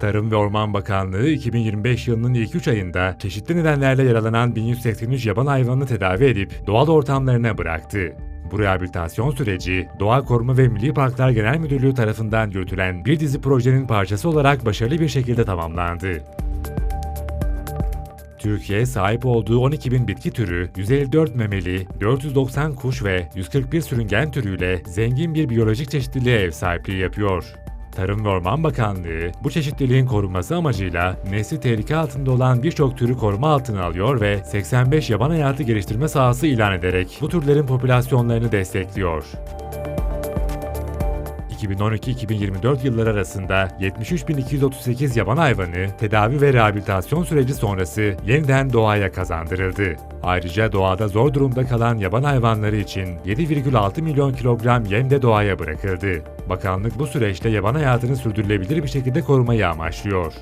Tarım ve Orman Bakanlığı 2025 yılının ilk 3 ayında çeşitli nedenlerle yaralanan 1183 yaban hayvanını tedavi edip doğal ortamlarına bıraktı. Bu rehabilitasyon süreci, Doğa Koruma ve Milli Parklar Genel Müdürlüğü tarafından yürütülen bir dizi projenin parçası olarak başarılı bir şekilde tamamlandı. Türkiye sahip olduğu 12 bin bitki türü, 154 memeli, 490 kuş ve 141 sürüngen türüyle zengin bir biyolojik çeşitliliğe ev sahipliği yapıyor. Tarım ve Orman Bakanlığı bu çeşitliliğin korunması amacıyla nesli tehlike altında olan birçok türü koruma altına alıyor ve 85 yaban hayatı geliştirme sahası ilan ederek bu türlerin popülasyonlarını destekliyor. 2012-2024 yılları arasında 73.238 yaban hayvanı tedavi ve rehabilitasyon süreci sonrası yeniden doğaya kazandırıldı. Ayrıca doğada zor durumda kalan yaban hayvanları için 7,6 milyon kilogram yem de doğaya bırakıldı. Bakanlık bu süreçte yaban hayatını sürdürülebilir bir şekilde korumayı amaçlıyor.